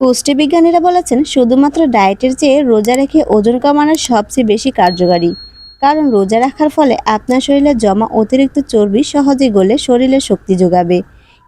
পুষ্টিবিজ্ঞানীরা বলেছেন, শুধুমাত্র ডায়েটের চেয়ে রোজা রেখে ওজন কমানো সবচেয়ে বেশি কার্যকারী। কারণ রোজা রাখার ফলে আপনার শরীরে জমা অতিরিক্ত চর্বি সহজে গলে শরীরে শক্তি যোগাবে।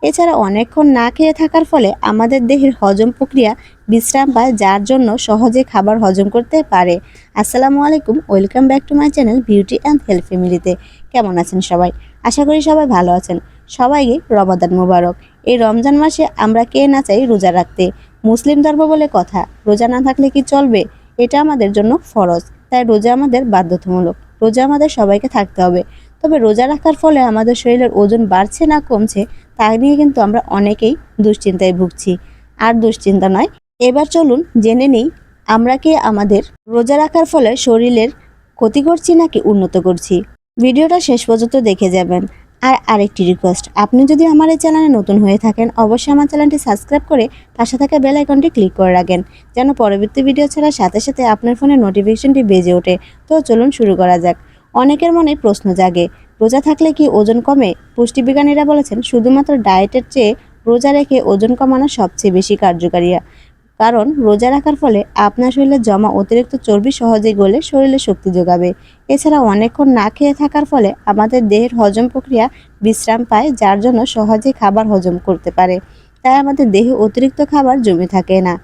এছাড়া অনেকক্ষণ না খেয়ে থাকার ফলে আমাদের দেহের হজম প্রক্রিয়া, বিশ্রাম পায়, যার জন্য সহজে খাবার হজম করতে পারে। আসসালামু আলাইকুম, welcome back to my channel beauty and health ফ্যামিলিতে। কেমন আছেন সবাই? আশা করি সবাই ভালো আছেন। সবাইকে রমাদান মোবারক। এই রমজান মাসে আমরা কে না চাই রোজা রাখতে? মুসলিম ধর্ম বলে কথা, রোজা না থাকলে কি চলবে? এটা আমাদের জন্য ফরজ। তাই রোজা আমাদের বাধ্যতামূলক, রোজা আমাদের সবাইকে থাকতে হবে। তবে রোজা রাখার ফলে আমাদের শরীরের ওজন বাড়ছে না কমছে, তা নিয়ে কিন্তু আমরা অনেকেই দুশ্চিন্তায় ভুগছি। আর দুশ্চিন্তা নয়, এবার চলুন জেনে নেই আমরা কি আমাদের রোজা রাখার ফলে শরীরের ক্ষতি করছি নাকি উন্নত করছি। ভিডিওটা শেষ পর্যন্ত দেখে যাবেন। আর আরেকটি রিকোয়েস্ট আপনি যদি আমার এই চ্যানেলে নতুন হয়ে থাকেন, অবশ্যই আমার চ্যানেলটি সাবস্ক্রাইব করে পাশে থাকা বেল আইকনটি ক্লিক করে রাখেন, যেন পরবর্তী ভিডিও ছাড়ার সাথে সাথে আপনার ফোনে নোটিফিকেশনটি বেজে ওঠে। তো চলুন শুরু করা যাক। অনেকের মনে প্রশ্ন জাগে, রোজা থাকলে কি ওজন কমে? পুষ্টিবিজ্ঞানীরা বলেছেন, শুধুমাত্র ডায়েটের চেয়ে রোজা রেখে ওজন কমানো সবচেয়ে বেশি কার্যকারী কারণ রোজা রাখার ফলে আপনার শরীরে জমা অতিরিক্ত চর্বি সহজেই গলে শরীরে শক্তি যোগাবে। এছাড়া অনেকক্ষণ না খেয়ে থাকার ফলে আমাদের দেহের হজম প্রক্রিয়া বিশ্রাম পায়, যার জন্য সহজে খাবার হজম করতে পারে। তাই আমাদের দেহে অতিরিক্ত খাবার জমে থাকে না।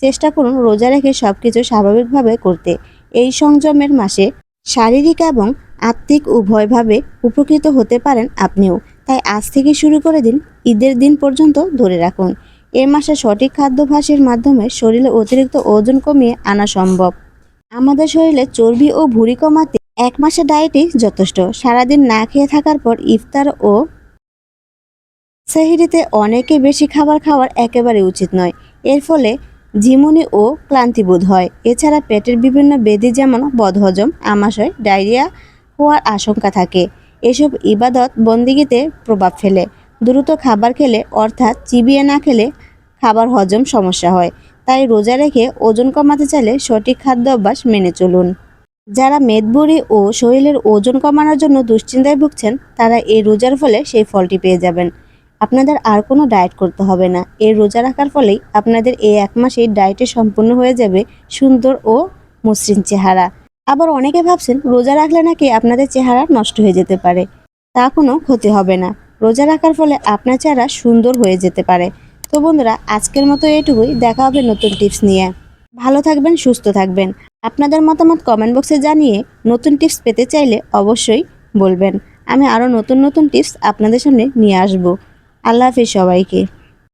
চেষ্টা করুন রোজা রেখে সব কিছু স্বাভাবিকভাবে করতে। এই সংযমের মাসে শারীরিক এবং আত্মিক উভয়ভাবে উপকৃত হতে পারেন আপনিও। তাই আজ থেকে শুরু করে দিন, ঈদের দিন পর্যন্ত ধরে রাখুন। এ মাসে সঠিক খাদ্যাভ্যাসের মাধ্যমে শরীরে অতিরিক্ত ওজন কমিয়ে আনা সম্ভব। আমাদের শরীরে চর্বি ও ভুঁড়ি কমাতে এক মাসের ডায়েটই যথেষ্ট। সারাদিন না খেয়ে থাকার পর ইফতার ও সেহিরিতে অনেকে বেশি খাবার খাওয়ার একেবারে উচিত নয়। এর ফলে ঝিমুনি ও ক্লান্তিবোধ হয়। এছাড়া পেটের বিভিন্ন বেদি যেমন বদহজম, আমাশয়, ডায়রিয়া হওয়ার আশঙ্কা থাকে। এসব ইবাদত বন্দিগিতে প্রভাব ফেলে। দ্রুত খাবার খেলে, অর্থাৎ চিবিয়ে না খেলে খাবার হজম সমস্যা হয়। তাই রোজা রেখে ওজন কমাতে চাইলে সঠিক খাদ্য অভ্যাস মেনে চলুন। যারা মেদবুড়ি ও শরীরের ওজন কমানোর জন্য দুশ্চিন্তায় ভুগছেন, তারা এই রোজার ফলে সেই ফলটি পেয়ে যাবেন। আপনাদের আর কোনো ডায়েট করতে হবে না। এই রোজা রাখার ফলেই আপনাদের এই এক মাসেই ডায়েটে সম্পূর্ণ হয়ে যাবে সুন্দর ও মসৃণ চেহারা। আবার অনেকে ভাবছেন, রোজা রাখলে নাকি আপনাদের চেহারা নষ্ট হয়ে যেতে পারে। তা কোনো ক্ষতি হবে না। রোজা রাখার ফলে আপনার চেহারা সুন্দর হয়ে যেতে পারে। তো বন্ধুরা, আজকের মতো এটুকুই দেখা হবে নতুন টিপস নিয়ে। ভালো থাকবেন, সুস্থ থাকবেন। আপনাদের মতামত কমেন্ট বক্সে জানিয়ে নতুন টিপস পেতে চাইলে অবশ্যই বলবেন। আমি আরও নতুন নতুন টিপস আপনাদের সামনে নিয়ে আসব। আল্লাহ হাফিজ সবাইকে।